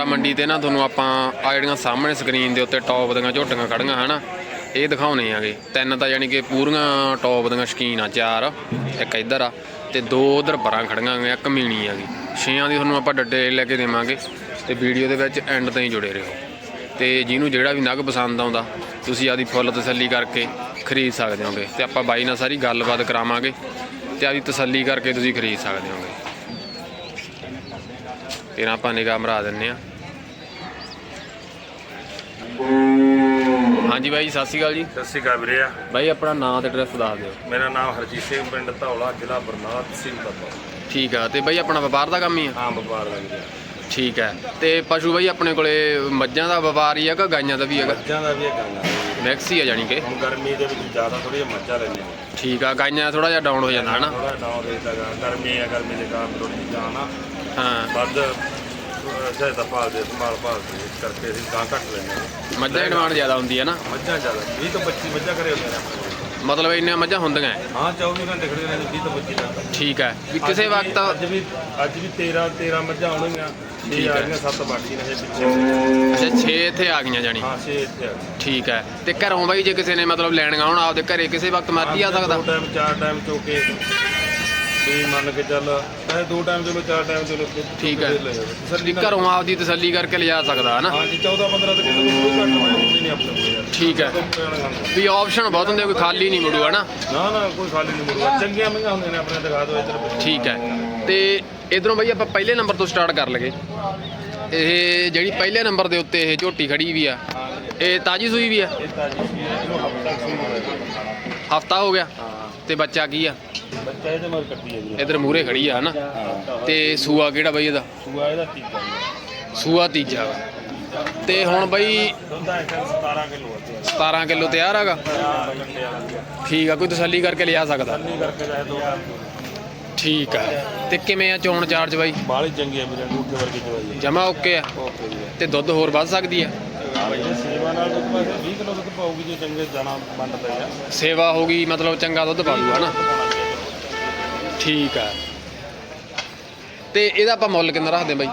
ਬਰਨਾਲਾ ਮੰਡੀ ਤੇ ਨਾ ਤੁਹਾਨੂੰ ਆਪਾਂ ਆ ਜਿਹੜੀਆਂ ਸਾਹਮਣੇ ਸਕਰੀਨ ਦੇ ਉੱਤੇ ਟੌਪ ਦੀਆਂ ਝੋਟੀਆਂ ਖੜੀਆਂ ਹਨਾ? ਇਹ ਦਿਖਾਉਣੇ ਆਗੇ ਤਿੰਨ ਤਾਂ ਯਾਨੀ ਕਿ ਪੂਰੀਆਂ ਟੌਪ ਦੀਆਂ ਸ਼ਕੀਨ ਆ, ਚਾਰ, ਇੱਕ ਇੱਧਰ ਆ, ਤੇ ਦੋ ਉਧਰ ਪਰਾਂ ਖੜੀਆਂ ਆ ਇੱਕ ਮੀਣੀ ਆਗੀ ਛੇਆਂ ਦੀ ਤੁਹਾਨੂੰ ਆਪਾਂ ਡੱਡੇ ਲੈ ਕੇ ਦੇਵਾਂਗੇ, ਤੇ ਵੀਡੀਓ ਦੇ ਵਿੱਚ ਐਂਡ ਤਾਈਂ ਜੁੜੇ ਰਹੋ। ਤੇ ਜਿਹਨੂੰ ਜਿਹੜਾ ਵੀ ਨਗ ਪਸੰਦ ਆਉਂਦਾ, ਤੁਸੀਂ ਆਦੀ ਫੁੱਲ ਤਸੱਲੀ ਕਰਕੇ ਖਰੀਦ ਸਕਦੇ ਹੋਗੇ। ਤੇ ਆਪਾਂ ਬਾਈ ਨਾਲ ਸਾਰੀ ਗੱਲਬਾਤ ਕਰਾਵਾਂਗੇ, ਤੇ ਆਦੀ ਤਸੱਲੀ ਕਰਕੇ ਤੁਸੀਂ ਖਰੀਦ ਸਕਦੇ ਹੋਗੇ। ਤੇ ਆਪਾਂ ਨਿਗਾਹ ਮਰਾ ਦਿੰਨੇ ਆ ਹਾਂਜੀ ਬਾਈ ਜੀ, ਸਤਿ ਸ਼੍ਰੀ ਅਕਾਲ ਜੀ। ਸਤਿ ਸ਼੍ਰੀ ਅਕਾਲ ਵੀਰੇ। ਆ ਬਾਈ ਆਪਣਾ ਨਾਮ ਤੇ ਐਡਰੈਸ ਦੱਸ ਦਿਓ। ਮੇਰਾ ਨਾਮ ਹਰਜੀਤ ਸਿੰਘ ਪਿੰਡ ਧੌਲਾ ਜ਼ਿਲ੍ਹਾ ਬਰਨਾਲਾ ਤਹਿਸੀਲ ਬੱਬਾ। ਠੀਕ ਆ ਤੇ ਬਾਈ ਆਪਣਾ ਵਪਾਰ ਦਾ ਕੰਮ ਹੀ ਆ? ਹਾਂ ਵਪਾਰ ਦਾ ਵੀਰੇ। ਠੀਕ ਹੈ ਤੇ ਪਸ਼ੂ ਬਾਈ ਆਪਣੇ ਕੋਲੇ ਮੱਝਾਂ ਦਾ ਵਪਾਰ ਹੀ ਆ ਕਿ ਗਾਈਆਂ ਦਾ ਵੀ ਹੈਗਾ? ਮੱਝਾਂ ਦਾ ਵੀ ਇਹ ਕੰਮ ਹੈ ਮਿਕਸ ਹੀ ਆ ਜਾਣੀ ਕਿ? ਹੁਣ ਗਰਮੀ ਦੇ ਵਿੱਚ ਜ਼ਿਆਦਾ ਥੋੜੀ ਮੱਝਾਂ ਲੈਂਦੇ ਨੇ ਠੀਕ ਆ ਗਾਈਆਂ ਥੋੜਾ ਜਿਹਾ ਡਾਊਨ ਹੋ ਜਾਂਦਾ ਹਨਾ? ਥੋੜਾ ਡਾਊਨ ਰੇਟ ਦਾ ਗਰਮੀ ਹੈ ਗਰਮੀ ਦੇ ਕਾਰਨ ਥੋੜੀ ਜਾਣਾ ਹਾਂ। ਵੱਧ ਸਹਾਇਤਾ ਭਾਲਦੇ ਸੰਭਾਲ ਭਾਲਦੇ ਇਸ ਕਰਕੇ ਅਸੀਂ ਗਾਂ ਘੱਟ ਲੈਂਦੇ ਹਾਂ। ਮੱਝਾਂ ਦੀ ਡਿਮਾਂਡ ਜ਼ਿਆਦਾ ਹੁੰਦੀ ਹੈ ਨਾ? ਮੱਝਾਂ ਜ਼ਿਆਦਾ 20 ਤੋਂ 25 ਮੱਝਾਂ ਘਰੇ ਹੁੰਦੀਆਂ ਨੇ ਆਪਣੇ ਕੋਲ। ਮਤਲਬ ਇੰਨੀਆਂ ਮੱਝਾਂ ਹੁੰਦੀਆਂ? ਹੈ। ਹਾਂ 24 ਘੰਟੇ ਖੜੇ ਰਹਿੰਦੇ 20 ਤੋਂ 25 ਤੱਕ ਠੀਕ ਹੈ। ਵੀ ਕਿਸੇ ਅੱਜ ਵੀ- ਵਕਤ ਅੱਜ ਵੀ ਅੱਜ ਵੀ 13 13 ਮੱਝਾਂ ਆਉਣਗੀਆਂ ਠੀਕ ਹੈ। ਆ ਰਹੀਆਂ ਸੱਤ ਬਾਕੀ ਨੇ ਹਜੇ ਪਿੱਛੇ। ਜੇ 6 ਇੱਥੇ ਆ ਗਈਆਂ ਜਾਣੀ। ਹਾਂ 6 ਇੱਥੇ ਆ ਗਏ ਠੀਕ ਹੈ। ਤੇ ਘਰੋਂ ਬਾਈ ਜੇ ਕਿਸੇ ਨੇ ਮਤਲਬ ਲੈਣੀਆਂ ਹੋਣ ਆਪਦੇ ਘਰੇ ਕਿਸੇ ਵਕਤ ਮਰਜ਼ੀ ਆ ਸਕਦਾ? ਟਾਈਮ ਚਾਰ ਟਾਈਮ ਚੋਕੇ ਵੀ ਮੰਨ ਕੇ ਚੱਲ ਚਾਹੇ ਦੋ ਟਾਈਮ ਚਲੋ ਚਾਰ ਟਾਈਮ ਚਲੋ ਠੀਕ ਹੈ। ਵੀ ਘਰੋਂ ਆਪਦੀ ਤਸੱਲੀ ਕਰਕੇ ਲਿਜਾ ਸਕਦਾ ਹਨਾ? ਹਾਂ ਜੀ 14 15 ਤੱਕ ਕੋਈ ਘੱਟ ਹੁੰਦੀ ਨਹੀਂ ਆਪਣੇ। ਕੋਲ ਠੀਕ ਹੈ। ਵੀ ਆਪਸ਼ਨ ਬਹੁਤ ਹੁੰਦੇ ਕੋਈ ਖਾਲੀ ਨਹੀਂ ਮੁੜੂ ਹਨਾ? ਨਾ ਨਾ ਕੋਈ ਖਾਲੀ ਨਹੀਂ ਮੁੜੂਗਾ। ਚੰਗੀਆਂ ਮਹਿੰਗਾ ਹੁੰਦੀਆਂ ਨੇ ਆਪਣੇ ਦਿਖਾ ਦਿਓ ਇੱਧਰ। ਠੀਕ ਹੈ। ਤੇ ਇਧਰੋਂ ਬਈ ਆਪਾਂ ਪਹਿਲੇ ਨੰਬਰ ਤੋਂ ਸਟਾਰਟ ਕਰ ਲਗੇ ਇਹ ਜਿਹੜੀ ਪਹਿਲੇ ਨੰਬਰ ਦੇ ਉੱਤੇ ਇਹ ਝੋਟੀ ਖੜੀ ਵੀ ਆ। ਇਹ ਤਾਜੀ ਸੂਈ ਵੀ ਆ? ਇਹ ਤਾਜੀ ਸੀ ਇਹਨੂੰ ਹਫਤਾ ਸੂਈ ਹੋਇਆ ਹਫਤਾ ਹੋ ਗਿਆ। ਹਾਂ। ਤੇ ਬੱਚਾ ਕੀ ਆ? ਬੱਚਾ ਇਹਦੇ ਮਰ ਕੱਟੀ ਹੈ ਜੀ। ਇਧਰ ਮੂਰੇ ਖੜੀ ਆ ਹਨਾ? ਤੇ ਸੂਆ ਕਿਹੜਾ ਬਈ ਇਹਦਾ? ਸੂਆ ਇਹਦਾ ਤੀਜਾ। ਜੀ। ਸੂਆ ਤੀਜਾ ਵਾ। ਤੇ ਹੁਣ ਬਈ ਦੁੱਧ ਦਾ ਇੱਕ 17 ਕਿਲੋ ਹੈ 17 ਕਿਲੋ ਤਿਆਰ ਹੈਗਾ ਠੀਕ ਆ ਕੋਈ ਤਸੱਲੀ ਕਰਕੇ ਲਿਆ ਸਕਦਾ। ਤੰਨੀ ਕਰਕੇ ਜਾਏ ਦੋ ਠੀਕ ਆ। ਤੇ ਕਿਵੇਂ ਆ ਚੋਣ ਚਾਰਜ ਬਾਈ? ਬਾਲੀ ਚੰਗੀ ਹੈ ਵੀਰੇ ਅੰਗੂਠੇ ਵਰਗੀ ਚਵਾਈ ਹੈ ਜਮਾ ਓਕੇ ਆ। ਓਕੇ ਜੀ। ਤੇ ਦੁੱਧ ਹੋਰ ਵੱਧ ਸਕਦੀ ਆ? ਸੇਵਾ ਨਾਲ ਦੁੱਧ ਪਾਸੇ 20 ਕਿਲੋ ਦੁੱਧ ਪਾਉਗੀ ਜੇ ਚੰਗੇ ਜਾਣਾ ਬੰਦ ਪੈ ਜਾ ਸੇਵਾ ਹੋ ਗਈ ਮਤਲਬ ਚੰਗਾ ਦੁੱਧ ਪਾ ਦੂਗਾ ਨਾ? ਠੀਕ ਆ। ਤੇ ਇਹਦਾ ਆਪਾਂ ਮੁੱਲ ਕਿੰਨਾ ਰੱਖਦੇ ਬਾਈ?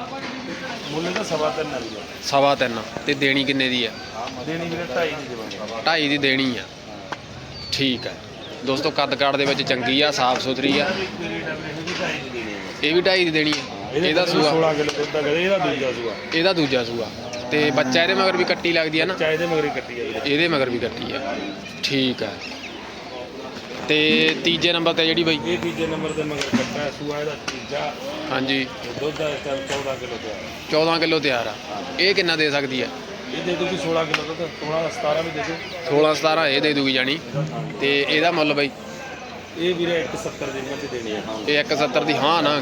ਮੁੱਲ ਦਾ ਸਵਾ ਤਿੰਨ ਆ ਸਵਾ ਤਿੰਨ। ਤੇ ਦੇਣੀ ਕਿੰਨੇ ਦੀ ਆ? ਦੇਣੀ ਵੀਰੇ ਢਾਈ ਦੀ ਦੇਵਾਂਗੇ। ਢਾਈ ਦੀ ਦੇਣੀ ਆ। ਠੀਕ ਆ। ਦੋਸਤੋ ਕੱਦ ਕਾਠ ਦੇ ਵਿੱਚ ਚੰਗੀ ਆ ਸਾਫ਼ ਸੁਥਰੀ ਆ। ਇਹ ਵੀ ਢਾਈ ਦੀ ਦੇਣੀ ਆ। ਇਹਦਾ ਸੂਆ। 16 ਕਿਲੋ ਦੁੱਧ ਦਾ ਇਹਦਾ ਦੂਜਾ ਸੂਆ। ਇਹਦਾ ਦੂਜਾ ਸੂਆ। ਤੇ ਬੱਚਾ ਇਹਦੇ ਮਗਰ ਵੀ ਕੱਟੀ ਲੱਗਦੀ ਆ ਨਾ? ਚਾਹੇ ਦੇ ਮਗਰੀ ਕੱਟੀ ਹੈ ਵੀਰੇ ਇਹਦੇ ਮਗਰ ਵੀ ਕੱਟੀ ਆ। ਠੀਕ ਆ। ਤੇ ਤੀਜੇ ਨੰਬਰ ਤੇ ਜਿਹੜੀ ਬਾਈ? ਇਹ ਤੀਜੇ ਨੰਬਰ ਤੇ ਮਗਰ ਕੱਟਾ ਹੈ, ਸੂਆ ਇਹਦਾ ਤੀਜਾ। ਹਾਂਜੀ। ਤੇ ਦੁੱਧ ਦਾ ਇਸ ਟਾਈਮ 14 ਕਿਲੋ ਤੇ ਆ। 14 ਕਿਲੋ ਤਿਆਰ ਆ। ਇਹ ਕਿੰਨਾ ਦੇ ਸਕਦੀ ਆ? ਇਹ ਦੇ ਦੂਗੀ 16 ਕਿਲੋ ਦੁੱਧ 16 ਦਾ 17 ਵੀ ਦੇ ਦੇ 16 17 ਇਹ ਦੇ ਦੂਗੀ ਜਾਣੀ। ਤੇ ਇਹਦਾ ਮੁੱਲ ਬਾਈ? ਇਹ ਵੀਰੇ 170 ਦੀ ਮੱਝ ਦੇਣੀ ਹੈ ਹਾਂ ਇਹ 170 ਦੀ ਹਾਂ ਨਾ।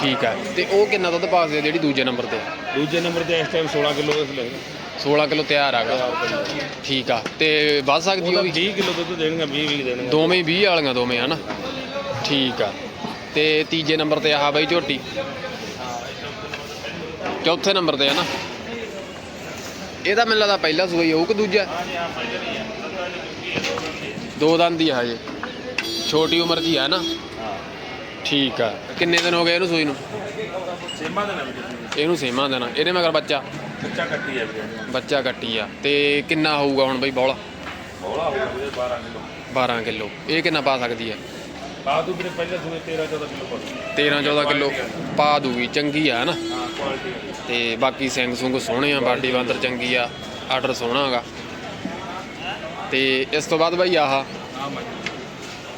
ਠੀਕ ਆ। ਤੇ ਉਹ ਕਿੰਨਾ ਦੁੱਧ ਪਾਸਦੇ ਆ ਜਿਹੜੀ ਦੂਜੇ ਨੰਬਰ ਤੇ? ਆ? ਦੂਜੇ ਨੰਬਰ ਤੇ ਇਸ ਟਾਈਮ 16 ਕਿਲੋ ਇਸ ਲੈ 16 ਕਿਲੋ ਤਿਆਰ ਆਗਾ ਠੀਕ ਆ। ਤੇ ਵੱਧ ਸਕਦੀ ਉਹ ਵੀ? 20 ਕਿਲੋ ਦੁੱਧ ਦੇਣਗੇ 20 20 ਦੇਣਗੇ। ਦੋਵੇਂ ਹੀ 20 ਵਾਲੀਆਂ ਦੋਵੇਂ ਹਨਾ? ਠੀਕ ਆ। ਤੇ ਤੀਜੇ ਨੰਬਰ ਤੇ ਆਹ ਬਾਈ ਝੋਟੀ। ਚੌਥੇ ਨੰਬਰ ਤੇ ਆ ਨਾ ਇਹਦਾ ਮੈਨੂੰ ਲੱਗਦਾ ਪਹਿਲਾ ਹੀ ਹੋਊ ਕਿ ਦੂਜਾ? ਦੋ ਦੰਦ ਦੀ ਆ ਹਜੇ। ਛੋਟੀ ਉਮਰ ਦੀ ਆ ਨਾ ਹਾਂ। ਠੀਕ ਆ। ਕਿੰਨੇ ਦਿਨ ਹੋ ਗਏ ਇਹਨੂੰ ਸੂਈ ਨੂੰ? ਸੇਮਾ ਦੇ ਨਾਲ ਇਹਨੂੰ ਸੇਮਾ ਦੇਣਾ ਇਹਦੇ ਮਗਰ ਬੱਚਾ? ਬੱਚਾ ਕੱਟੀ ਹੈ ਵੀਰੇ। ਬੱਚਾ ਕੱਟੀ ਆ। ਤੇ ਕਿੰਨਾ ਹੋਊਗਾ ਹੁਣ ਬਈ ਬੌਲਾ? ਬੋਲਾ ਹੋ ਗਿਆ ਵੀਰੇ 12 ਕਿਲੋ। 12 ਕਿਲੋ। ਇਹ ਕਿੰਨਾ ਪਾ ਸਕਦੀ ਹੈ ਆ ਤੂੰ ਵੀਰੇ ਪਹਿਲੇ ਸੂਏ 13 14 ਕਿਲੋ ਪਾ 13 14 ਕਿਲੋ ਪਾ ਦੂਗੀ ਚੰਗੀ ਆ ਨਾ ਹਾਂ ਕੁਆਲਿਟੀ ਤੇ ਬਾਕੀ ਸਿੰਘ ਸੁੰਗ ਸੋਹਣੇ ਆ ਬਾਡੀ ਬਾਂਦਰ ਚੰਗੀ ਆ ਆਰਡਰ ਸੋਹਣਾ ਹੈਗਾ। ਤੇ ਇਸ ਤੋਂ ਬਾਅਦ ਬਈ ਆਹ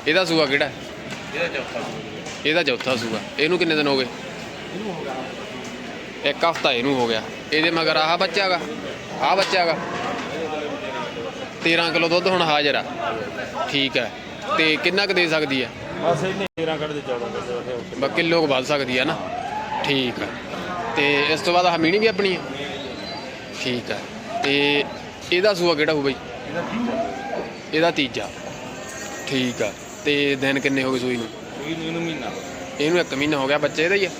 ਇਹਦਾ ਸੂਆ ਕਿਹੜਾ? ਇਹਦਾ ਚੌਥਾ। ਇਹਦਾ ਚੌਥਾ ਸੂਆ। ਇਹਨੂੰ ਕਿੰਨੇ ਦਿਨ ਹੋ ਗਏ? ਇਹਨੂੰ ਹੋ ਗਿਆ ਇੱਕ ਹਫਤਾ ਇਹਨੂੰ ਹੋ ਗਿਆ। ਇਹਦੇ ਮਗਰ ਆਹ ਬੱਚਾ ਹੈਗਾ ਆਹ ਬੱਚਾ ਹੈਗਾ 13 ਕਿਲੋ ਦੁੱਧ ਹੁਣ ਹਾਜ਼ਰ ਆ। ਠੀਕ ਹੈ। ਤੇ ਕਿੰਨਾ ਕੁ ਦੇ ਸਕਦੀ ਹੈ? ਬਸ ਇਹਨੇ 13 ਕੱਢ ਦੇ 14 ਕੱਢ ਦੇ ਰੱਖਿਆ ਉੱਤੇ ਬਾ ਕਿਲੋ ਕੁ ਵੱਧ ਸਕਦੀ ਹੈ ਨਾ। ਠੀਕ ਹੈ। ਤੇ ਇਸ ਤੋਂ ਬਾਅਦ ਆਹ ਮੀਣੀ ਵੀ ਆਪਣੀ ਹੈ? ਠੀਕ ਹੈ। ਤੇ ਇਹਦਾ ਸੂਆ ਕਿਹੜਾ ਹੋਊ ਬਈ? ਇਹਦਾ ਤੀਜਾ। ਇਹਦਾ ਤੀਜਾ। ਠੀਕ ਆ ਤੇ ਦਿਨ ਕਿੰਨੇ ਹੋ ਗਏ ਸੂਈ ਨੂੰ? ਇਹਨੂੰ ਮਹੀਨਾ ਇਹਨੂੰ ਇੱਕ ਮਹੀਨਾ ਹੋ ਗਿਆ ਬੱਚੇ ਇਹਦਾ ਹੀ ਆ।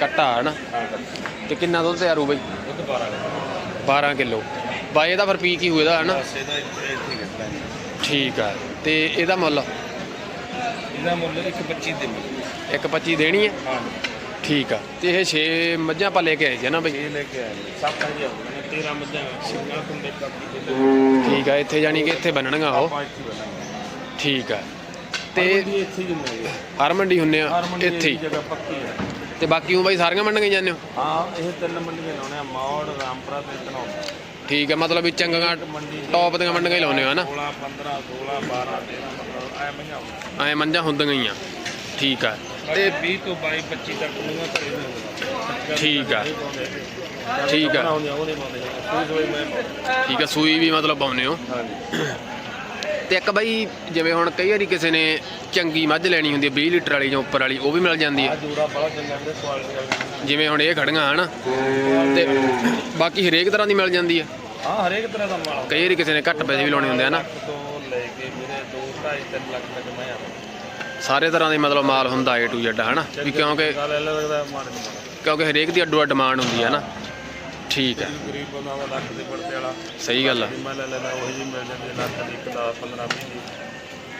ਕੱਟਾ ਹੈ ਨਾ ਹਾਂ ਤੇ ਕਿੰਨਾ ਦੁੱਧ ਤਿਆਰ ਹੋਊ ਬਈ? ਦੁੱਧ 12 ਕਿਲੋ। 12 ਕਿਲੋ। ਬਾਈ ਇਹਦਾ ਫਿਰ ਪੀ ਕੀ ਹੋਊ ਇਹਦਾ ਹੈ ਨਾ ਬਸ ਇਹਦਾ ਇੱਥੇ ਇੱਥੇ ਕੱਟਦਾ ਠੀਕ ਆ। ਤੇ ਇਹਦਾ ਮੁੱਲ? ਇਹਦਾ ਮੁੱਲ 125 ਦੇ ਮਿਲ। ਇੱਕ 25 ਦੇਣੀ ਹੈ ਹਾਂ। ਠੀਕ ਆ। ਤੇ ਇਹ 6 ਮੱਝਾਂ ਆਪਾਂ ਲੈ ਕੇ ਆਏ ਸੀ ਨਾ ਬਈ? ਇਹ ਲੈ ਕੇ ਆਏ ਸੱਤ ਨੇ 13 ਮੱਝਾਂ ਸਿੰਘਾਂ ਕੁੰਡੇ ਦੇ ਠੀਕ ਆ ਇੱਥੇ ਜਾਣੀ ਕਿ ਇੱਥੇ ਬੰਨਣੀਆਂ ਉਹ? ਠੀਕ ਆ। ਤੇ ਇੱਥੇ ਹੀ ਹੁੰਦੇ ਹਰ ਮੰਡੀ ਹੁੰਨੇ ਆ ਹਾਰਮੋਨੀ ਇੱਥੇ ਹੀ। ਜਗ੍ਹਾ ਪੱਕੀ ਹੈ। ਤੇ ਬਾਕੀ ਉਹ ਬਾਈ ਸਾਰੀਆਂ ਮੰਡੀਆਂ ਜਾਂਦੇ ਹੋ? ਹਾਂ ਇਹ ਤਿੰਨ ਮੰਡੀਆਂ ਲਾਉਣੇ ਆ ਮੌੜ ਰਾਮਪੁਰਾ ਤੇ ਤਨੌਰ ਠੀਕ ਆ ਮਤਲਬ ਵੀ ਚੰਗੀਆਂ ਟੌਪ ਦੀਆਂ ਮੰਡੀਆਂ ਹੀ ਲਾਉਂਦੇ ਹੋ ਹਨਾ? 16 15 16 12 13 15 ਐ ਮਹੀਨਾ ਐ ਮੰਝਾਂ ਹੁੰਦੀਆਂ ਹੀ ਆ। ਠੀਕ ਆ। ਤੇ 20 ਤੋਂ 22 25 ਤੱਕ ਨੂੰ ਘਰੇ ਨਹੀਂ ਹੁੰਦਾ ਠੀਕ ਆ। ਠੀਕ ਆ। ਬਣਾਉਂਦੇ ਆ ਉਹਦੇ ਪਾਉਂਦੇ ਆ ਸੂਈ ਸੂਈ ਮੈਂ ਪਾਉਂਦਾ। ਠੀਕ ਆ ਸੂਈ ਵੀ ਮਤਲਬ ਪਾਉਂਦੇ ਹੋ। ਹਾਂਜੀ। ਤੇ ਇੱਕ ਬਾਈ ਜਿਵੇਂ ਹੁਣ ਕਈ ਵਾਰੀ ਕਿਸੇ ਨੇ ਚੰਗੀ ਮੱਝ ਲੈਣੀ ਹੁੰਦੀ ਹੈ 20 ਲੀਟਰ ਵਾਲੀ ਜਾਂ ਉੱਪਰ ਵਾਲੀ ਉਹ ਵੀ ਮਿਲ ਜਾਂਦੀ ਹੈ। ਜੋੜਾ ਬੜਾ ਚੰਗਾ ਵੀਰੇ ਕੁਆਲਿਟੀ ਵਾਲੀ ਜਿਵੇਂ ਹੁਣ ਇਹ ਖੜੀਆਂ ਹਨ ਤੇ ਬਾਕੀ ਹਰੇਕ ਤਰ੍ਹਾਂ ਦੀ ਮਿਲ ਜਾਂਦੀ ਹੈ। ਹਾਂ ਹਰੇਕ ਤਰ੍ਹਾਂ ਦਾ ਮਾਲ ਕਈ ਵਾਰੀ ਕਿਸੇ ਨੇ ਘੱਟ ਪੈਸੇ ਵੀ ਲਾਉਣੇ ਹੁੰਦੇ ਆ ਨਾ। ਲੱਖ ਤੋਂ ਲੈ ਕੇ ਵੀਰੇ 2 2.5 3 ਲੱਖ ਤੱਕ ਮੈਂ ਆ ਸਾਰੇ ਤਰ੍ਹਾਂ ਦੇ ਮਤਲਬ ਮਾਲ ਹੁੰਦਾ ਏ ਟੂ ਜ਼ੈਡ ਹਨਾ? ਵੀ ਕਿਉਂਕਿ ਕਿਉਂਕਿ ਹਰੇਕ ਦੀ ਅੱਡੋ ਅੱਡ ਡਿਮਾਂਡ ਹੁੰਦੀ ਹੈ ਨਾ। ਠੀਕ ਹੈ। ਗਰੀਬ ਬੰਦਾ ਵਾ ਲੱਖ ਦੇ ਪੜਤੇ ਵਾਲਾ। ਸਹੀ ਗੱਲ ਆ। ਜੇ ਮੈਂ ਲੈ ਲੈਣਾ ਉਹ ਜੀ ਮਿਲ ਜਾਂਦੇ ਲੱਖ ਦੀ 1 10 15 20 ਦੀ।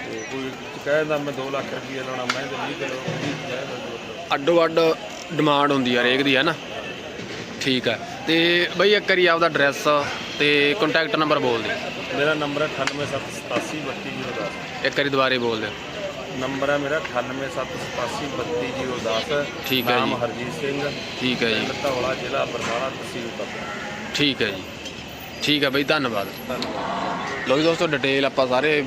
ਤੇ ਕੋਈ ਕਹਿੰਦਾ ਮੈਂ 2 ਲੱਖ ਰੁਪਏ ਲਾਉਣਾ ਮੈਂ ਤੇ 20 ਕਿਲੋ 20 ਕਹਿੰਦਾ ਅੱਡੋ ਅੱਡ ਡਿਮਾਂਡ ਹੁੰਦੀ ਆ ਹਰੇਕ ਦੀ ਹੈ ਨਾ? ਠੀਕ ਹੈ ਤੇ ਬਈ ਇੱਕ ਵਾਰੀ ਆਪਦਾ ਐਡਰੈਸ ਤੇ ਕੰਟੈਕਟ ਨੰਬਰ ਬੋਲ ਦੇ। ਮੇਰਾ ਨੰਬਰ ਹੈ 9878832010 ਇੱਕ ਵਾਰੀ ਦੁਬਾਰੇ ਬੋਲ ਦੇ। ਨੰਬਰ ਹੈ ਮੇਰਾ 9878832010 ਠੀਕ ਹੈ ਨਾਮ। ਹਰਜੀਤ ਸਿੰਘ। ਠੀਕ ਹੈ ਜੀ। ਧੌਲਾ ਜ਼ਿਲ੍ਹਾ ਬਰਨਾਲਾ ਤਹਿਸੀਲ ਤਪਾ। ਠੀਕ ਹੈ ਜੀ। ਠੀਕ ਹੈ ਬਈ ਧੰਨਵਾਦ। ਧੰਨਵਾਦ। ਲੋ ਜੀ ਦੋਸਤੋ ਡਿਟੇਲ ਆਪਾਂ ਸਾਰੇ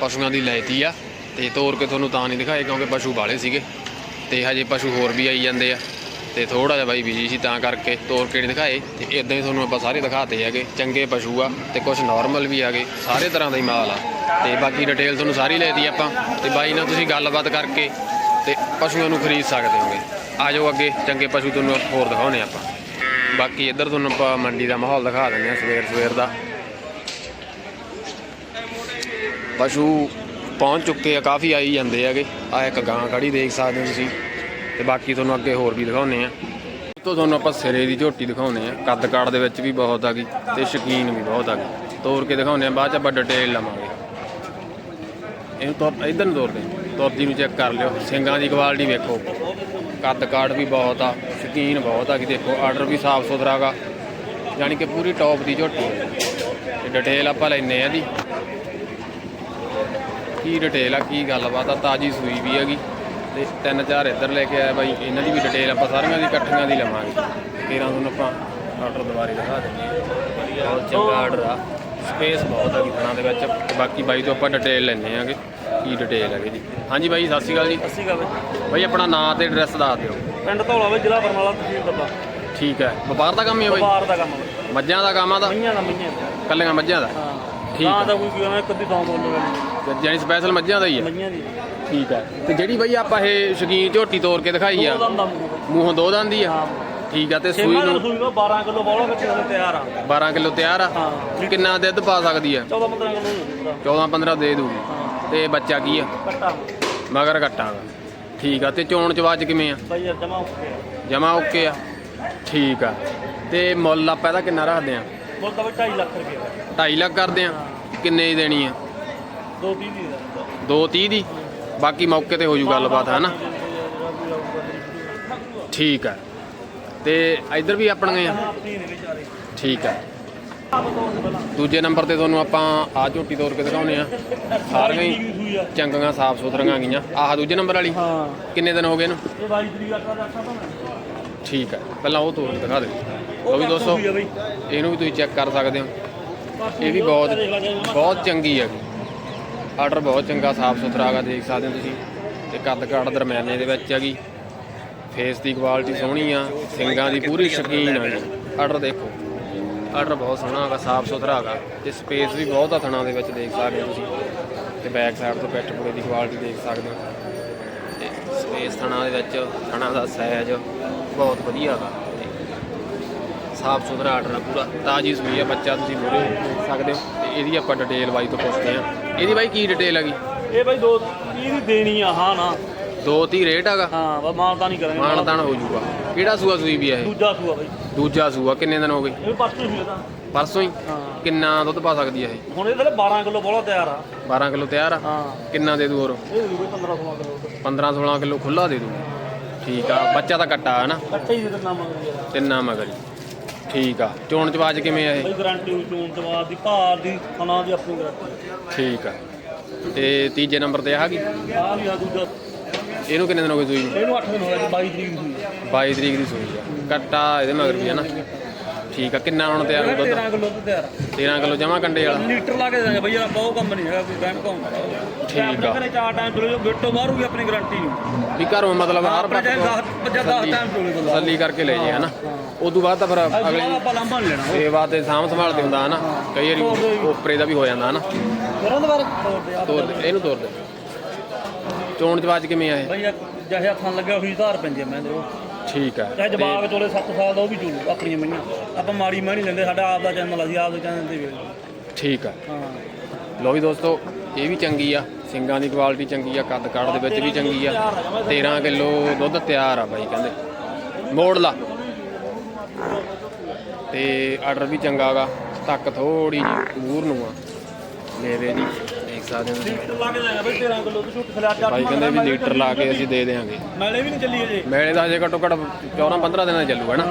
ਪਸ਼ੂਆਂ ਦੀ ਲੈਤੀ ਆ। ਤੇ ਤੋਰ ਕੇ ਤੁਹਾਨੂੰ ਤਾਂ ਨਹੀਂ ਦਿਖਾਏ ਕਿਉਂਕਿ ਪਸ਼ੂ ਬਾਲੇ ਸੀਗੇ। ਤੇ ਹਜੇ ਪਸ਼ੂ ਹੋਰ ਵੀ ਆਈ ਜਾਂਦੇ ਆ। ਤੇ ਥੋੜਾ ਜਿਹਾ ਬਾਈ ਬਿਜ਼ੀ ਸੀ ਤਾਂ ਕਰਕੇ ਤੋਰ ਕੇ ਨਹੀਂ ਦਿਖਾਏ ਤੇ ਇਦਾਂ ਹੀ ਤੁਹਾਨੂੰ ਆਪਾਂ ਸਾਰੇ ਦਿਖਾਤੇ ਹੈਗੇ, ਚੰਗੇ ਪਸ਼ੂ ਆ ਤੇ ਕੁਝ ਨਾਰਮਲ ਵੀ ਆਗੇ ਸਾਰੇ ਤਰ੍ਹਾਂ ਦਾ ਹੀ ਮਾਲ ਆ। ਤੇ ਬਾਕੀ ਡਿਟੇਲ ਤੁਹਾਨੂੰ ਸਾਰੀ ਲੈਤੀ ਆਪਾਂ ਤੇ ਬਾਈ ਨਾਲ ਤੁਸੀਂ ਗੱਲਬਾਤ ਕਰਕੇ ਤੇ ਪਸ਼ੂਆਂ ਨੂੰ ਖਰੀਦ ਸਕਦੇ ਹੋਗੇ। ਆ ਜਾਓ ਅੱਗੇ ਚੰਗੇ ਪਸ਼ੂ ਤੁਹਾਨੂੰ ਹੋਰ ਦਿਖਾਉਣੇ ਆਪਾਂ। ਬਾਕੀ ਇੱਧਰ ਤੁਹਾਨੂੰ ਆਪਾਂ ਮੰਡੀ ਦਾ ਮਾਹੌਲ ਦਿਖਾ ਦਿੰਦੇ ਆ ਸਵੇਰ ਸਵੇਰ ਦਾ। ਪਸ਼ੂ ਪਹੁੰਚ ਚੁੱਕੇ ਆ, ਕਾਫੀ ਆਈ ਜਾਂਦੇ ਹੈਗੇ। ਆ ਇੱਕ ਗਾਂ ਖੜੀ ਦੇਖ ਸਕਦੇ ਹੋ ਤੁਸੀਂ। ਤੇ ਬਾਕੀ ਤੁਹਾਨੂੰ ਅੱਗੇ ਹੋਰ ਵੀ ਦਿਖਾਉਨੇ ਆ ਤੋਂ ਤੁਹਾਨੂੰ ਆਪਾਂ ਸਿਰੇ ਦੀ ਝੋਟੀ ਦਿਖਾਉਨੇ ਆ ਕੱਦ ਕਾੜ ਦੇ ਵਿੱਚ ਵੀ ਬਹੁਤ ਆ ਗਈ ਤੇ ਸ਼ਕੀਨ ਵੀ ਬਹੁਤ ਆ ਗਈ। ਤੋੜ ਕੇ ਦਿਖਾਉਨੇ ਆ ਬਾਅਦ ਚ ਆਪਾਂ ਡਿਟੇਲ ਲਵਾਂਗੇ। ਇਹਨੂੰ ਤੋਰ, ਇਧਰ ਨੂੰ ਤੋਰਦੇ ਤੋਰਦੀ ਨੂੰ ਚੈੱਕ ਕਰ ਲਿਓ। ਸਿੰਗਾਂ ਦੀ ਕੁਆਲਿਟੀ ਵੇਖੋ। ਕੱਦ ਕਾੜ ਵੀ ਬਹੁਤ ਆ, ਸ਼ਕੀਨ ਬਹੁਤ ਆ ਕਿ ਦੇਖੋ ਆਰਡਰ ਵੀ ਸਾਫ਼ ਸੁਥਰਾ ਗਾ। ਯਾਨੀ ਕਿ ਪੂਰੀ ਟੌਪ ਦੀ ਝੋਟੀ ਤੇ ਡਿਟੇਲ ਆਪਾਂ ਲੈਨੇ ਆ ਦੀ ਕੀ ਡਿਟੇਲ ਆ, ਕੀ ਗੱਲਬਾਤ ਆ, ਤਾਜੀ ਸੂਈ ਵੀ ਹੈਗੀ। ਤੇ ਤਿੰਨ ਚਾਰ ਇੱਧਰ ਲੈ ਕੇ ਆਇਆ ਬਾਈ ਇਹਨਾਂ ਦੀ ਵੀ ਡਿਟੇਲ ਆਪਾਂ ਸਾਰੀਆਂ ਦੀ ਇਕੱਠੀਆਂ ਦੀ ਲਵਾਂਗੇ। ਤੇਰਾਂ ਤੁਹਾਨੂੰ ਆਪਾਂ ਆਰਡਰ ਦੁਬਾਰੇ ਦਿਖਾ ਦਿੰਦੇ ਹਾਂ। ਬਹੁਤ ਚੰਗਾ ਆਰਡਰ ਆ। ਸਪੇਸ ਬਹੁਤ ਹੈਗੀ ਥਣਾ ਦੇ ਵਿੱਚ। ਤੇ ਬਾਕੀ ਬਾਈ ਤੋਂ ਆਪਾਂ ਡਿਟੇਲ ਲੈਣੇ ਆਂਗੇ ਕੀ ਡਿਟੇਲ ਹੈਗੀ ਜੀ ਹਾਂਜੀ ਬਾਈ ਸਤਿ ਸ਼੍ਰੀ ਅਕਾਲ ਜੀ। ਅਸੀਂ ਕਹਵੇ ਬਾਈ। ਆਪਣਾ ਨਾਂ ਤੇ ਐਡਰੈਸ ਦੱਸ ਦਿਓ। ਪਿੰਡ ਧੌਲਾ ਵੇ ਜ਼ਿਲ੍ਹਾ ਬਰਨਾਲਾ ਤਹਿਸੀਲ ਦੱਬਾ। ਠੀਕ ਹੈ ਵਪਾਰ ਦਾ ਕੰਮ ਹੀ ਹੈ ਬਾਈ? ਵਪਾਰ ਦਾ ਕੰਮ ਵਾ। ਮੱਝਾਂ ਦਾ ਕੰਮ ਆ ਤਾਂ? ਮਈਆਂ ਦਾ ਮਈਆਂ ਦਾ। ਕੱਲੀਆਂ ਮੱਝਾਂ ਦਾ? ਹਾਂ। ਠੀਕ ਤਾਂ ਆ। ਦਾ ਕੋਈ ਕਿਵੇਂ ਕਦੀ ਤਾਂ ਬੋਲੋ ਜਾਨੀ ਸਪੈਸ਼ਲ ਮੱਝਾਂ ਦਾ ਹੀ ਹੈ ਮਈਆਂ ਦੀ। ਠੀਕ ਹੈ ਤੇ ਜਿਹੜੀ ਬਾਈ ਆਪਾਂ ਇਹ ਸ਼ਕੀਨ ਝੋਟੀ ਤੋੜ ਕੇ ਦਿਖਾਈ ਆ ਮੂੰਹੋਂ ਦੋ ਦੰਦੀ ਆ? ਹਾਂ। ਠੀਕ ਆ ਤੇ ਸੂਈ ਦਾ ਨੂੰ ਸੂਈ ਦਾ 12 ਕਿਲੋ ਬੋਲਾ ਵਿੱਚ ਉਹਦੇ ਤਿਆਰ ਆ। 12 ਕਿਲੋ ਤਿਆਰ ਆ? ਹਾਂ। ਕਿੰਨਾ ਦੁੱਧ ਪਾ ਸਕਦੀ ਆ? 14 15 ਕਿਲੋ ਹੁੰਦਾ 14 15 ਦੇ ਦੂਗੀ। ਤੇ ਬੱਚਾ ਕੀ ਆ? ਕੱਟਾ। ਮਗਰ ਘਟਾਗਾ ਠੀਕ ਆ ਤੇ ਚੋਣ ਚਵਾਜ ਕਿਵੇਂ ਆ? ਬਈ ਯਾਰ ਜਮਾ ਉੱਕੇ ਜਮਾ ਓਕੇ ਆ? ਠੀਕ ਆ। ਤੇ ਮੁੱਲ ਆਪਾਂ ਇਹਦਾ ਕਿੰਨਾ ਰੱਖਦੇ ਆ? ਮੁੱਲ ਤਾਂ ਬਈ 2.5 ਲੱਖ ਰੁਪਏ 2.5 ਲੱਖ ਕਰਦੇ ਆ? ਕਿੰਨੇ ਦੀ ਦੇਣੀ ਆ? ਦੋ ਤੀਹ ਦੀ ਦਾ 230 ਦੀ ਬਾਕੀ ਮੌਕੇ ਤੇ ਹੋ ਜੂ ਗੱਲਬਾਤ ਹੈ ਨਾ? ਠੀਕ ਆ ਤੇ ਇੱਧਰ ਵੀ ਆਪਣੀਆਂ ਆ? ਠੀਕ ਪਹਿਲਾਂ ਦੂਜੇ ਨੰਬਰ ਤੇ ਤੁਹਾਨੂੰ ਆਪਾਂ ਆ ਝੋਟੀ ਤੋੜ ਕੇ ਦਿਖਾਉਨੇ ਆ। ਸਾਰੀਆਂ ਹੀ ਚੰਗੀਆਂ ਸਾਫ਼ ਸੁਥਰੀਆਂ ਗਈਆਂ। ਆਹ ਦੂਜੇ ਨੰਬਰ ਵਾਲੀ? ਹਾਂ। ਕਿੰਨੇ ਦਿਨ ਹੋ ਗਏ ਇਹਨੂੰ? ਇਹ 22 ਤਰੀਕ ਦਾ ਰੱਖਾ ਤਾਂ ਠੀਕ ਹੈ। ਪਹਿਲਾਂ ਉਹ ਤੋੜ ਕੇ ਦਿਖਾ ਦਿਓ। ਲਓ ਵੀ ਦੋਸਤੋ ਇਹਨੂੰ ਵੀ ਤੁਸੀਂ ਚੈੱਕ ਕਰ ਸਕਦੇ ਹੋ। ਇਹ ਵੀ ਬਹੁਤ ਬਹੁਤ ਚੰਗੀ ਹੈਗੀ। ਆਰਡਰ ਬਹੁਤ ਚੰਗਾ, ਸਾਫ਼ ਸੁਥਰਾ ਹੈਗਾ, ਦੇਖ ਸਕਦੇ ਹੋ ਤੁਸੀਂ। ਤੇ ਕੱਦ ਕਾਠ ਦਰਮਿਆਨੇ ਦੇ ਵਿੱਚ ਹੈਗੀ। ਫੇਸ ਦੀ ਕੁਆਲਿਟੀ ਸੋਹਣੀ ਆ, ਸਿੰਗਾਂ ਦੀ ਪੂਰੀ ਸ਼ਕੀਨ ਆ ਜੀ। ਆਰਡਰ ਦੇਖੋ। ਆਰਡਰ ਬਹੁਤ ਸੋਹਣਾ ਹੈਗਾ, ਸਾਫ਼ ਸੁਥਰਾ ਹੈਗਾ। ਤੇ ਸਪੇਸ ਵੀ ਬਹੁਤ ਆ ਥਣਾ ਦੇ ਵਿੱਚ, ਦੇਖ ਸਕਦੇ ਹੋ ਤੁਸੀਂ। ਤੇ ਬੈਕ ਸਾਈਡ ਤੋਂ ਪੈਟ ਪੂਰੇ ਦੀ ਕੁਆਲਿਟੀ ਦੇਖ ਸਕਦੇ ਹੋ। ਤੇ ਸਪੇਸ ਥਣਾ ਦੇ ਵਿੱਚ, ਥਣਾ ਦਾ ਸਾਈਜ਼ ਬਹੁਤ ਵਧੀਆ ਹੈਗਾ। ਤੇ ਸਾਫ਼ ਸੁਥਰਾ ਆਰਡਰ ਆ ਪੂਰਾ। ਤਾਜੀ ਸੂਈ ਆ, ਬੱਚਾ ਤੁਸੀਂ ਮੂਰੇ ਦੇਖ ਸਕਦੇ ਹੋ। ਇਹਦੀ ਆਪਾਂ ਡਿਟੇਲ ਬਾਈ ਤੋਂ ਪੁੱਛਦੇ ਆ ਇਹਦੀ ਬਾਈ ਕੀ ਡਿਟੇਲ ਹੈਗੀ? ਇਹ ਬਈ ਦੋ ਤੀਹ ਦੀ ਦੇਣੀ ਆ ਹਾਂ ਨਾ। ਦੋ ਤੀ ਰੇਟ ਹੈਗਾ? ਹਾਂ ਬਸ ਮਾਨਤਾ ਨਹੀਂ ਕਰਾਂਗੇ। ਮਾਨਦਾਨ ਹੋ ਜਾਊਗਾ ਕਿਹੜਾ ਸੂਆ ਸੂਈ ਵੀ ਆ ਇਹ? ਦੂਜਾ ਸੂਆ ਬਈ। ਦੂਜਾ ਸੂਆ ਕਿੰਨੇ ਦਿਨ ਹੋ ਗਏ? ਇਹ ਪਰਸੋਂ ਹੀ ਤਾਂ ਪਰਸੋਂ ਹੀ? ਹਾਂ। ਕਿੰਨਾ ਦੁੱਧ ਪਾ ਸਕਦੀ ਆ ਇਹ? ਹੁਣ ਇਹ ਥੱਲੇ 12 ਕਿਲੋ ਬੋਲਾ ਤਿਆਰ ਆ। 12 ਕਿਲੋ ਤਿਆਰ ਆ? ਹਾਂ। ਕਿੰਨਾ ਦੇ ਦੂ ਹੋਰ? ਇਹ ਵੀ 15 16 ਕਿਲੋ 15 16 ਕਿਲੋ ਖੁੱਲਾ ਦੇ ਦੂ ਠੀਕ ਆ ਬੱਚਾ ਤਾਂ ਕੱਟਾ ਹੈ ਨਾ? ਕੱਟੇ ਹੀ ਦੇ ਨਾਮ ਮੰਗਦੇ ਯਾਰ ਤਿੰਨਾਂ ਮਗਰ। ਠੀਕ ਆ। ਚੋਣ ਚਵਾਜ ਕਿਵੇਂ ਆ ਇਹ? ਬਈ ਗਾਰੰਟੀ ਚੋਣ ਤੋਂ ਬਾਅਦ ਦੀ ਭਾਰ ਦੀ ਖਾਣਾ ਦੀ ਆਪਣੀ ਗਾਰੰਟੀ ਠੀਕ ਆ। ਤੇ ਤੀਜੇ ਨੰਬਰ ਤੇ ਆ ਗਈ? ਆ ਵੀ ਆ ਦੂਜਾ। ਇਹਨੂੰ ਕਿੰਨੇ ਦਿਨ ਹੋ ਗਏ ਸੂਈ ਨੂੰ? ਇਹਨੂੰ 8 ਦਿਨ ਹੋਇਆ ਜੀ 22 ਤਰੀਕ ਦੀ ਹੋਈ 22 ਤਰੀਕ ਦੀ ਸੂਈ ਆ। ਕੱਟਾ ਇਹਦੇ ਮਗਰ ਵੀ ਹੈ ਨਾ। ਠੀਕ ਆ ਕਿੰਨਾ ਹੁਣ ਤਿਆਰ ਹੋ ਦੁੱਧ 13 ਕਿਲੋ ਦੁੱਧ ਤਿਆਰ 13 ਕਿਲੋ ਜਮਾ ਕੰਡੇ ਵਾਲਾ। ਲੀਟਰ ਲਾ ਕੇ ਦੇਣਗੇ ਬਈ ਬਹੁਤ ਕੰਮ ਨਹੀਂ ਹੈਗਾ ਕੋਈ ਟਾਈਮ ਕਾਉਂ ਠੀਕ ਆ। ਕਹਿੰਦੇ ਚਾਰ ਟਾਈਮ ਚਲੋ ਜੋ ਬਿੱਟੋ ਮਾਰੂਗੀ ਆਪਣੀ ਗਾਰੰਟੀ ਨੂੰ। ਵੀ ਘਰੋਂ ਮਤਲਬ ਹਰ ਵਕਤ 10 50 10 ਟਾਈਮ ਚੋਲੇ ਤਸੱਲੀ ਕਰਕੇ ਲੈ ਜੇ ਹਨਾ ਉਦੋਂ ਬਾਅਦ ਤਾਂ ਫਿਰ ਅਗਲੇ ਅਗਲੇ ਆਪਾਂ ਲੰਬਾ ਨਹੀਂ ਲੈਣਾ। ਸੇਵਾ ਤੇ ਸਾਂਭ ਸੰਭਾਲ ਤੇ ਹੁੰਦਾ ਹਨਾ। ਕਈ ਵਾਰੀ ਉਪਰੇ ਦਾ। ਵੀ ਹੋ ਜਾਂਦਾ ਹਨਾ। ਬਾਰੇ ਤੋੜ ਦੇ ਇਹਨੂੰ ਚੋਣ ਚਵਾਜ ਕਿਵੇਂ ਆ ਇਹ? ਬਈ ਜਿਹੇ ਹੱਥਾਂ ਲੱਗਿਆ ਹੋਈ ਧਾਰ ਪੈਂਦੀ ਆ ਮੈਂ ਦੇ ਉਹ। ਠੀਕ ਆ। ਚਾਹੇ ਜਵਾਬ ਚੋਲੇ 7 ਸਾਲ ਦਾ ਉਹ ਵੀ ਚੋਲੂ ਆਪਣੀਆਂ ਮਈਆਂ ਆਪਾਂ ਮਾੜੀ ਮੈਂ ਨਹੀਂ ਲੈਂਦੇ ਸਾਡਾ ਆਪ ਦਾ ਚੈਨਲ ਅਸੀਂ ਆਪ ਦੇ ਚੈਨਲ ਤੇ ਵੇਚ ਠੀਕ ਆ। ਹਾਂ। ਲੋ ਵੀ ਦੋਸਤੋ ਇਹ ਵੀ ਚੰਗੀ ਆ। ਸਿੰਗਾਂ ਦੀ ਕੁਆਲਿਟੀ ਚੰਗੀ ਆ ਕੱਦ ਕਾੜ ਦੇ ਵਿੱਚ ਵੀ ਚੰਗੀ ਆ। 13 ਕਿਲੋ ਦੁੱਧ ਤਿਆਰ ਆ ਬਾਈ ਕਹਿੰਦੇ। ਮੋੜ ਲਾ। ਤੇ ਆਰਡਰ ਵੀ ਚੰਗਾ ਗਾ। ਤੱਕ ਥੋੜੀ ਜਿਹੀ ਦੂਰ ਨੂੰ ਆ। ਲੈਵੇ ਦੀ ਦੇਖ ਸਕਦੇ ਹੋ ਤੁਸੀਂ। ਲੀਟਰ ਲਾ ਕੇ ਜਾਏਗਾ ਬਈ 13 ਕਿਲੋ ਤੇ ਝੂਠ ਖਿਲਾ ਚਾਰ ਬਾਈ ਕਹਿੰਦੇ ਵੀ ਲੀਟਰ ਲਾ ਕੇ ਅਸੀਂ ਦੇ ਦੇਵਾਂਗੇ ਮੈਲੇ ਵੀ ਨਹੀਂ ਚੱਲੀ ਅਜੇ। ਮੇਲੇ ਦਾ ਹਜੇ ਘੱਟੋ ਘੱਟ 14 15 ਦਿਨਾਂ ਦਾ ਚੱਲੂਗਾ ਨਾ।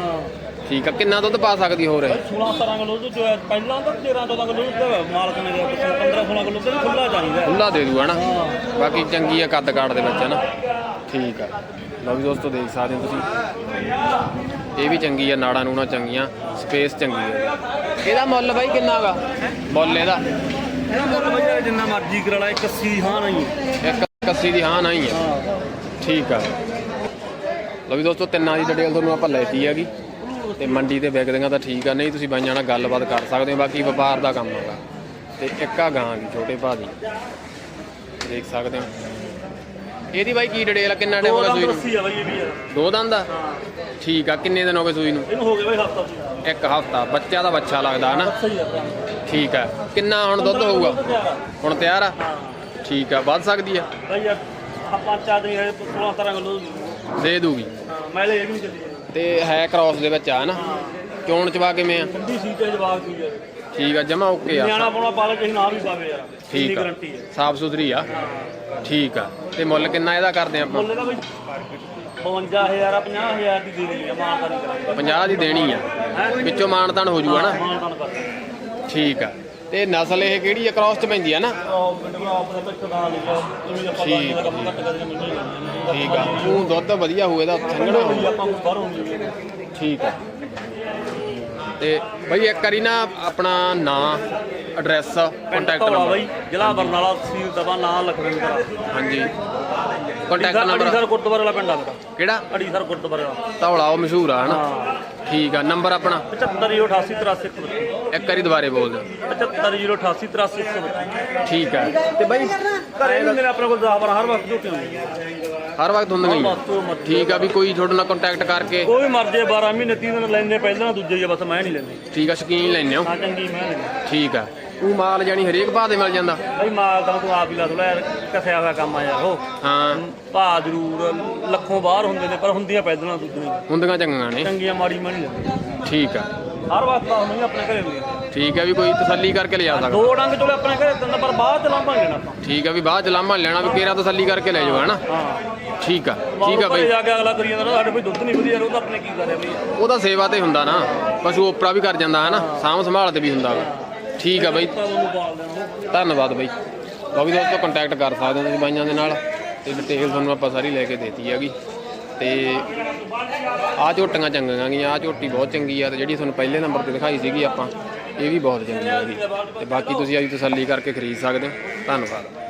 ਠੀਕ ਆ ਕਿੰਨਾ ਦੁੱਧ ਪਾ ਸਕਦੀ ਹੋਰ ਇਹ? 16 17 ਕਿਲੋ ਦੁੱਧ ਪਹਿਲਾਂ ਤਾਂ 13 14 ਕਿਲੋ ਦੁੱਧ ਮਾਲਕ ਨੇ ਦਿਆ 15 16 ਕਿਲੋ ਦੁੱਧ ਖੁੱਲਾ ਚਾਹੀਦਾ। ਖੁੱਲਾ ਦੇ ਦੂਗਾ ਨਾ। ਹਾਂ। ਬਾਕੀ ਚੰਗੀ ਆ ਕੱਦ ਕਾੜ ਦੇ ਵਿੱਚ ਹੈ ਨਾ। ਠੀਕ ਆ। ਲਓ ਵੀ ਦੋਸਤੋ ਦੇਖ ਸਕਦੇ ਹੋ ਤੁਸੀਂ। ਇਹ ਵੀ ਚੰਗੀ ਆ, ਨਾੜਾਂ ਨੂਣਾ ਚੰਗੀਆਂ ਸਪੇਸ ਚੰਗੀ ਆ। ਇਹਦਾ ਮੁੱਲ ਬਾਈ ਕਿੰਨਾ ਗਾ? ਮੁੱਲ ਇਹਦਾ। ਇਹਦਾ ਮੁੱਲ ਬਈ ਜਿੰਨਾ ਮਰਜ਼ੀ ਕਰਾ ਲਾ 81 ਹਾਂ ਨਹੀਂ ਇੱਕ 81 ਦੀ ਹਾਂ ਨਹੀਂ ਆ। ਠੀਕ ਆ। ਲਓ ਵੀ ਦੋਸਤੋ, ਤਿੰਨਾਂ ਦੀ ਡਿਟੇਲ ਤੁਹਾਨੂੰ ਆਪਾਂ ਲੈਤੀ ਹੈਗੀ। ਤੇ ਮੰਡੀ ਤੇ ਵਿਕਦੀਆਂ ਤਾਂ ਠੀਕ ਆ, ਨਹੀਂ ਤੁਸੀਂ ਬਾਈਆਂ ਨਾਲ ਗੱਲਬਾਤ ਕਰ ਸਕਦੇ ਹੋ, ਬਾਕੀ ਵਪਾਰ ਦਾ ਕੰਮ ਹੈਗਾ। ਤੇ ਇੱਕ ਆ ਗਾਂ ਦੀ, ਛੋਟੇ ਭਾਅ ਦੀ। ਦੇਖ ਸਕਦੇ ਹੋ। ਇਹਦੀ ਬਾਈ ਕੀ ਡਿਟੇਲ ਆ? ਕਿੰਨਾ ਟਾਈਮ ਹੋ ਗਿਆ ਸੂਈ ਨੂੰ? ਦੱਸੀ ਆ ਬਈ ਇਹ ਵੀ ਯਾਰ ਦੋ ਦੰਦ ਆ? ਠੀਕ ਆ ਕਿੰਨੇ ਦਿਨ ਹੋ ਗਏ ਸੂਈ ਨੂੰ? ਇਹਨੂੰ ਹੋ ਗਿਆ ਬਈ ਹਫਤਾ ਸੀ ਇੱਕ ਹਫਤਾ ਬੱਚਾ ਦਾ ਬੱਚਾ ਲੱਗਦਾ ਹਨਾ? ਸਹੀ ਆ ਭਰਾ ਠੀਕ ਆ ਕਿੰਨਾ ਹੁਣ ਦੁੱਧ ਹੋਊਗਾ। ਹੁਣ ਤਿਆਰ ਆ? ਠੀਕ ਆ ਵੱਧ ਸਕਦੀ ਆ? ਬਈ ਯਾਰ ਆਪਾਂ ਚਾਹ ਦੇ 16 17 ਕਿਲੋ ਦੇ ਦੂਗੀ। ਹਾਂ ਮੈਲੇ ਇਹ ਵੀ ਨਹੀਂ ਚੱਲੀ ਤੇ ਹੈ ਕ੍ਰਾਸ ਦੇ ਵਿੱਚ ਆ ਨਾ ਚੋਣ ਚਵਾ ਕਿਵੇਂ ਆ? ਠੰਡੀ ਸੀ ਤੇ ਜਵਾਬ ਕੀ ਯਾਰ ਠੀਕ ਆ ਜਮਾ ਓਕੇ ਆ। ਨਿਆਣਾ ਪਾਉਣਾ ਪਾ ਲੈ ਕਿਸੇ ਨਾ ਵੀ ਪਾਵੇ ਯਾਰ। ਇੰਨੀ ਠੀਕ ਆ। ਗਾਰੰਟੀ ਹੈ ਸਾਫ਼ ਸੁਥਰੀ ਆ। ਠੀਕ ਆ। ਤੇ ਮੁੱਲ ਕਿੰਨਾ ਇਹਦਾ ਕਰਦੇ ਆਪਾਂ? ਮੁੱਲ ਦਾ ਬਈ 52000 ਆ 50000 ਦੀ ਦੇ ਦੇਣੀ ਆ ਮਾਂ ਤਾਂ ਨਹੀਂ ਕਰਾਂਗੇ 50 ਦੀ ਦੇਣੀ ਆ। ਵਿੱਚੋਂ ਮਾਨਤਾਨ ਹੋ ਜਾਊਗਾ ਨਾ? ਮਾਂ ਠੀਕ ਆ। ਤੇ ਨਸਲ ਇਹ ਕਿਹੜੀ ਆ? ਕ੍ਰਾਸ ਚ ਪੈਂਦੀ ਆ ਨਾ? ਉਹ ਦਾ ਦਾ ਦਾ ਆਪਾਂ ਠੀਕ ਦਾ ਕੰਮ ਘੱਟ ਕਰਦੇ ਮੈਨੂੰ ਨਹੀਂ ਠੀਕ ਆ। ਉਹ ਦੁੱਧ ਵਧੀਆ ਹੋਵੇ ਦਾ ਸੰਘਣਾ ਹੋਊ। ਆਪਾਂ ਨੂੰ ਬਾਹਰੋਂ ਨਹੀਂ ਠੀਕ ਆ। ਤੇ ਬਈ ਇੱਕ ਵਾਰੀ ਨਾ ਆਪਣਾ ਨਾਂ ਐਡਰੈਸ ਕੰਟੈਕਟ ਨੰਬਰ ਬਈ ਜ਼ਿਲ੍ਹਾ ਬਰਨਾਲਾ ਤਹਿਸੀਲ ਦਬਾ ਨਾਂ ਲਖਵਿੰਦਰ ਹਾਂਜੀ। ਕੰਟੈਕਟ ਨੰਬਰ ਅੜੀਸਰ ਗੁਰਦੁਆਰੇ ਵਾਲਾ ਪਿੰਡ ਆ ਮੇਰਾ। ਕਿਹੜਾ? ਅੜੀਸਰ ਗੁਰਦੁਆਰੇ ਵਾਲਾ। ਧੌਲਾ ਉਹ ਮਸ਼ਹੂਰ ਆ ਹਨਾ? ਹਾਂ। ਠੀਕ ਆ ਨੰਬਰ ਆਪਣਾ? 7588 ਇੱਕ ਵਾਰੀ ਦੁਬਾਰੇ ਬੋਲ ਦਿਓ। 7588 ਠੀਕ ਆ। ਤੇ ਬਈ ਘਰੇ ਵੀ ਮੇਰੇ ਆਪਣੇ ਕੋਲ 10 12 ਹਰ ਵਕਤ ਝੋਟੀਆਂ ਹੁੰਦੀਆਂ ਹਰ ਵਕਤ ਹੁੰਦੀਆਂ ਹੀ ਆ। ਠੀਕ ਆ ਵੀ ਕੋਈ ਤੁਹਾਡੇ ਨਾਲ ਕੰਟੈਕਟ ਕਰਕੇ। ਕੋਈ ਮਰਜ਼ੀ 12 ਮਹੀਨੇ 30 ਦਿਨ ਲੈਂਦੇ ਪਹਿਲਾਂ ਦੂਜੇ ਹੀ ਆ, ਬਸ ਮੈਂ ਨਹੀਂ ਲੈਂਦੀ। ਠੀਕ ਆ ਸ਼ਕੀਨ ਲੈਣੇ ਹੋ। ਹਾਂ ਚੰਗੀ ਮੈਂ ਲੈਂਦੀ। ਠੀਕ ਆ। ਉਹ ਮਾਲ ਜਾਨੀ ਹਰੇਕ ਭਾਅ ਦੇ ਮਿਲ ਜਾਂਦਾ। ਬਈ ਮਾਲ ਤਾਂ ਤੂੰ ਆਪ ਹੀ ਲਾ ਥੋੜਾ ਕਸਿਆ ਹੋਇਆ ਕੰਮ ਆ ਯਾਰ ਉਹ। ਹਾਂ। ਭਾ ਜ਼ਰੂਰ ਲੱਖੋਂ ਬਾਹਰ ਹੁੰਦੇ ਨੇ ਪਰ ਹੁੰਦੀਆਂ ਪੈਦਲਾਂ ਦੁੱਧੀਆਂ ਹੁੰਦੀਆਂ ਚੰਗੀਆਂ ਨੇ। ਚੰਗੀਆਂ ਮਾੜੀ ਮੈਂ ਨਹੀਂ ਲੈਂਦੀ ਠੀਕ ਆ। ਹਰ ਵਕਤ ਤਾਂ ਨਹੀਂ ਆਪਣੇ ਘਰੇ ਹੁੰਦੀਆਂ। ਠੀਕ ਆ ਵੀ ਕੋਈ ਤਸੱਲੀ ਕਰਕੇ ਲਿਜਾ ਸਕਦਾ। ਦੋ ਡੰਗ ਚੋਲੇ ਆਪਣੇ ਘਰੇ ਦਿੰਦਾ ਪਰ ਬਾਅਦ ਚ ਲਾਂਭਾ ਲੈਣਾ ਆਪਾਂ। ਠੀਕ ਆ ਵੀ ਬਾਅਦ ਚ ਲਾਮਾ ਲੈਣਾ ਵੀ ਕੇਰਾ ਤਸੱਲੀ ਕਰਕੇ ਲੈ ਜਾਓ ਹਨਾ? ਹਾਂ। ਠੀਕ ਆ ਠੀਕ ਆ ਬਈ। ਜਾ ਕੇ ਅਗਲਾ ਕਰੀ ਜਾਂਦਾ ਸਾਡੇ ਕੋਈ ਦੁੱਧ ਨਹੀਂ ਵਧੀਆ ਉਹ ਤਾਂ ਆਪਣੇ ਕੀ ਕਰਿਆ ਬਈ। ਉਹਦਾ ਸੇਵਾ ਤੇ ਹੁੰਦਾ ਨਾ ਪਸ਼ੂ ਉਪਰਾ ਵੀ ਕਰ ਜਾਂਦਾ ਹਨਾ? ਸਾਂਭ ਸੰਭਾਲ ਤੇ ਵੀ ਹੁੰਦਾ ਵਾ। ਠੀਕ ਆ ਬਾਈ। ਧੰਨਵਾਦ ਬਾਈ। ਲਓ ਵੀ ਦੋਸਤੋ ਕੰਟੈਕਟ ਕਰ ਸਕਦੇ ਹੋ ਤੁਸੀਂ ਬਾਈਆਂ ਦੇ ਨਾਲ। ਤੇ ਡਿਟੇਲ ਤੁਹਾਨੂੰ ਆਪਾਂ ਸਾਰੀ ਲੈ ਕੇ ਦੇਤੀ ਹੈਗੀ। ਤੇ ਆਹ ਝੋਟੀਆਂ ਚੰਗੀਆਂ ਗੀਆਂ, ਆਹ ਝੋਟੀ ਬਹੁਤ ਚੰਗੀ ਆ ਤੇ ਜਿਹੜੀ ਤੁਹਾਨੂੰ ਪਹਿਲੇ ਨੰਬਰ ਤੇ ਦਿਖਾਈ ਸੀਗੀ ਆਪਾਂ, ਇਹ ਵੀ ਬਹੁਤ ਚੰਗੀ ਹੈਗੀ ਤੇ ਬਾਕੀ ਤੁਸੀਂ ਆਦੀ ਤਸੱਲੀ ਕਰਕੇ ਖਰੀਦ ਸਕਦੇ ਹੋ। ਧੰਨਵਾਦ।